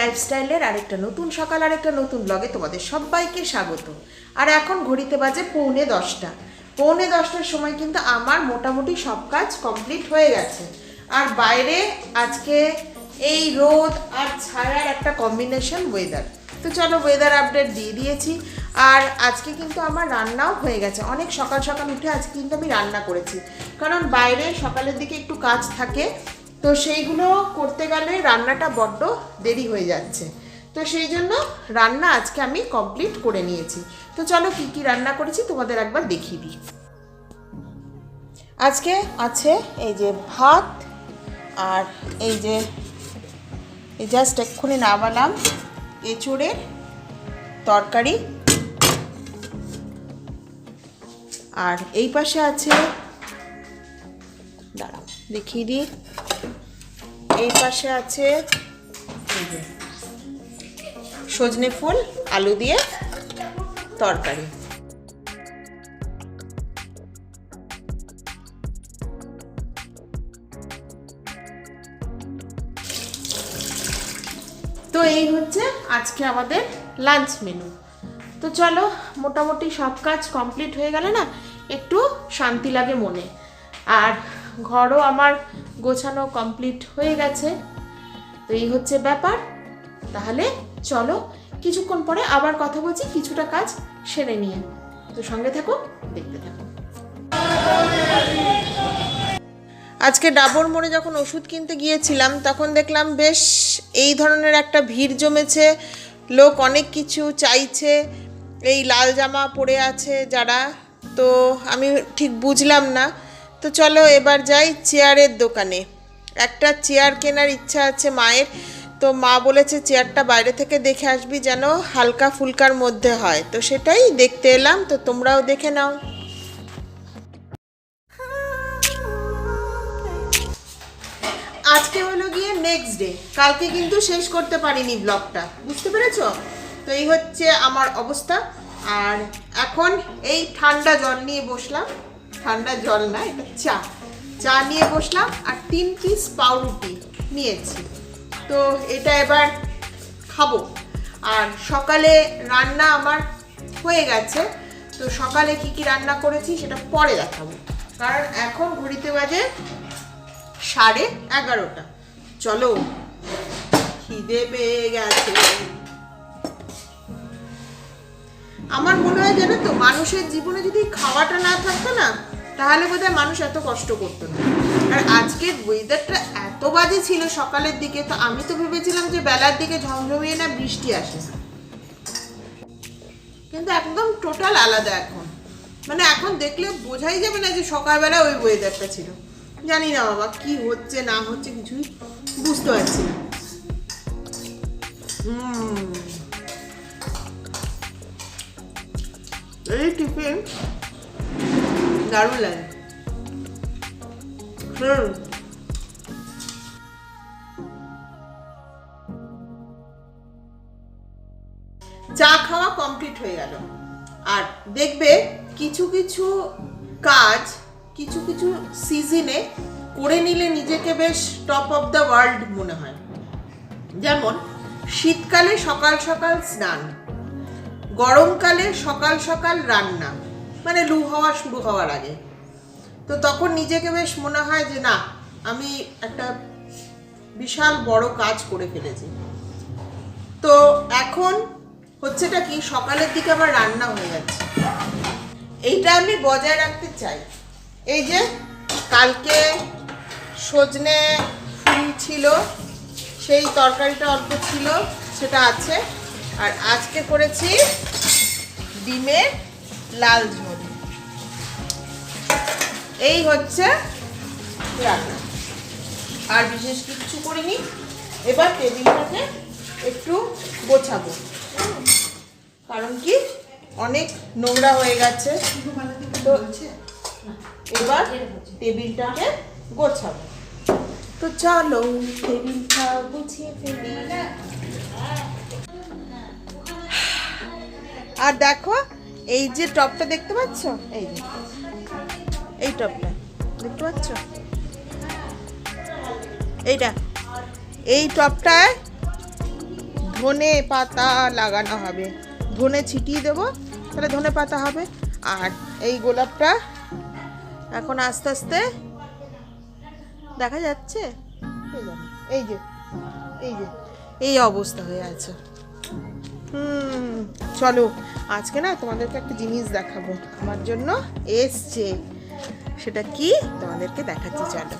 লাইফস্টাইলের আরেকটা নতুন সকাল, আরেকটা নতুন ব্লগে তোমাদের সবাইকে স্বাগত। আর এখন ঘড়িতে বাজে পৌনে দশটা। পৌনে দশটার সময় কিন্তু আমার মোটামুটি সব কাজ কমপ্লিট হয়ে গেছে। আর বাইরে আজকে এই রোদ আর ছায়ার একটা কম্বিনেশন ওয়েদার তো চলো ওয়েদার আপডেট দিয়ে দিয়েছি। আর আজকে কিন্তু আমার রান্নাও হয়ে গেছে। অনেক সকাল সকাল উঠে আজকে কিন্তু আমি রান্না করেছি। কারণ বাইরে সকালের দিকে একটু কাজ থাকে তো সেইগুলো করতে গেলে রান্নাটা বড্ড দেরি হয়ে যাচ্ছে। তো সেই জন্য রান্না আজকে আমি কমপ্লিট করে নিয়েছি। তো চলো কি কি রান্না করেছি তোমাদের একবার দেখিয়ে দিই। আজকে আছে এই যে ভাত আর এই যে, এই জাস্ট এক্ষুনি নামালাম এঁচুড়ের তরকারি। আর এই পাশে আছে, দাঁড়াও, দেখিয়ে দিই। এই পাশে আছে সজনে ফুল, আলু দিয়ে তরকারি। তো এই হচ্ছে আজকে আমাদের লাঞ্চ মেনু তো চলো, মোটামুটি সব কাজ কমপ্লিট হয়ে গেলে না, একটু শান্তি লাগে মনে। আর ঘরও আমার গোছানো কমপ্লিট হয়ে গেছে। তো এই হচ্ছে ব্যাপার। তাহলে চলো কিছুক্ষণ পরে আবার কথা বলছি, কিছুটা কাজ সেরে নিয়ে। তো সঙ্গে থাকো, দেখতে থাকো। আজকে ডাবর মোড়ে যখন ওষুধ কিনতে গিয়েছিলাম, তখন দেখলাম বেশ এই ধরনের একটা ভিড় জমেছে। লোক অনেক কিছু চাইছে, এই লাল জামা পরে আছে যারা। তো আমি ঠিক বুঝলাম না তো চলো এবার যাই চেয়ারের দোকানে। একটা চেয়ার কেনার ইচ্ছা আছে মায়ের। তো মা বলেছে, চেয়ারটা বাইরে থেকে দেখে আসবি যেন হালকা ফুলকার মধ্যে হয়। তো সেটাই দেখতে এলাম। তো তোমরাও দেখে নাও। আজকে হলো গিয়ে নেক্সট ডে কালকে কিন্তু শেষ করতে পারিনি ব্লগটা বুঝতে পেরেছ? তো এই হচ্ছে আমার অবস্থা। আর এখন এই ঠান্ডা জল নিয়ে বসলাম। ঠান্ডা জল না, এটা চা। চা নিয়ে বসলাম আর তিন পিস পাউরুটি নিয়েছি। তো এটা এবার খাব। আর সকালে রান্না আমার হয়ে গেছে। তো সকালে কি কি রান্না করেছি সেটা পরে দেখাবো। কারণ এখন ঘড়িতে বাজে সাড়ে এগারোটা। চলো, খিদে পেয়ে গেছে। আমার মনে হয় জানো তো মানুষের জীবনে যদি খাওয়াটা না থাকতো না তাহলে বোধহয় মানুষ এত কষ্ট করতো না। আর আজকের ওয়েদারটা এত বাজে ছিল সকালের দিকে, তো আমি তো ভেবেছিলাম যে বেলার দিকে ঝমঝমিয়ে না বৃষ্টি আসে। কিন্তু একদম টোটাল আলাদা এখন। মানে এখন দেখলে বোঝাই যাবে না যে সকালবেলা ওই ওয়েদারটা ছিল। জানি না বাবা, কি হচ্ছে, না হচ্ছে কিছুই বুঝতে পারছি না। এই টিফিন দারুণ লাগে চা খাওয়া কমপ্লিট হয়ে গেল। আর দেখবে কিছু কিছু কাজ, কিছু কিছু সিজনে করে নিলে নিজেকে বেশ টপ অফ দ্য ওয়ার্ল্ড মনে হয়। যেমন শীতকালে সকাল সকাল স্নান, গরমকালে সকাল সকাল রান্না। মানে লু হওয়া শুরু হওয়ার আগে। তো তখন নিজেকে বেশ মনে হয় যে, না, আমি একটা বিশাল বড় কাজ করে ফেলেছি। তো এখন হচ্ছেটা কি, সকালের দিকে আবার রান্না হয়ে যাচ্ছে এইটা আমি বজায় রাখতে চাই। এই যে, কালকে সজনে ফুল ছিল, সেই তরকারিটা অল্প ছিল, সেটা আছে। আর আজকে করেছি ডিমের লাল ঝোল। এই হচ্ছে রান্না। আর বিশেষ কিছু করিনি। এবার টেবিলটাকে একটু গোছাবো। কারণ কি? অনেক নোংরা হয়ে গেছে। তো এবার টেবিলটাকে গোছাবো। তো চলো টেবিলটা গুছিয়ে ফেলি। আর দেখো, এই যে টপটা দেখতে পাচ্ছ? এই এই টপটা দেখতে পাচ্ছ? এইটা এই টপটায় ধনে পাতা লাগানো হবে। ধনে ছিটিয়ে দেবো তাহলে ধনে পাতা হবে। আর এই গোলাপটা এখন আস্তে আস্তে দেখা যাচ্ছে? এই যে, এই যে এই অবস্থা হয়ে আছে। হুম চলো আজকে না তোমাদেরকে একটা জিনিস দেখাবো। আমার জন্য এসছে। সেটা কি? তোমাদেরকে দেখাচ্ছি, চলো।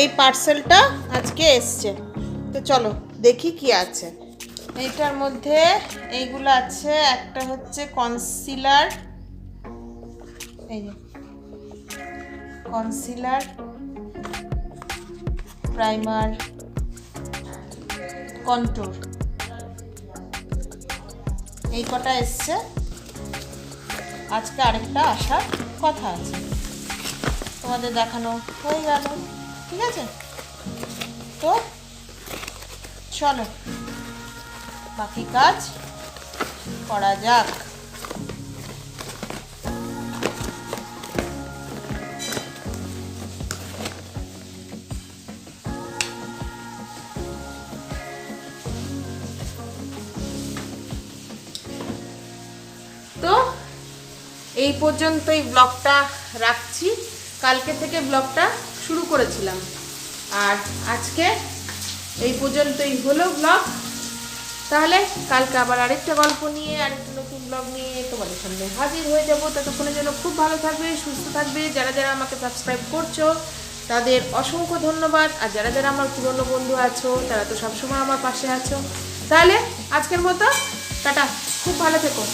এই পার্সেলটা আজকে এসছে। তো চলো, দেখি কি আছে। এইটার মধ্যে এইগুলো আছে, একটা হচ্ছে কনসিলার এই যে কনসিলার প্রাইমার কন্ট্রোল এই কটা এসছে। আজকে আরেকটা আসার কথা আছে। তোমাদের দেখানো হয়ে গেল। ঠিক আছে? তো, চলো। বাকি কাজ করা যাক। তো, এই পর্যন্তই ব্লগটা রাখছি। কালকে থেকে ব্লগটা শুরু করেছিলাম। আর আজকে এই পর্যন্তই হলো ব্লগ তাহলে কালকে আবার আরেকটা গল্প নিয়ে, আরেকটা নতুন ব্লগ নিয়ে তোমাদের সামনে হাজির হয়ে যাব। ততক্ষণের জন্য খুব ভালো থাকবে, সুস্থ থাকবে। যারা যারা আমাকে সাবস্ক্রাইব করছ, তাদের অসংখ্য ধন্যবাদ। আর যারা যারা আমার পুরনো বন্ধু আছো, তারা তো সবসময় আমার পাশে আছো। তাহলে আজকের মতো, টাটা। খুব ভালো থেকো।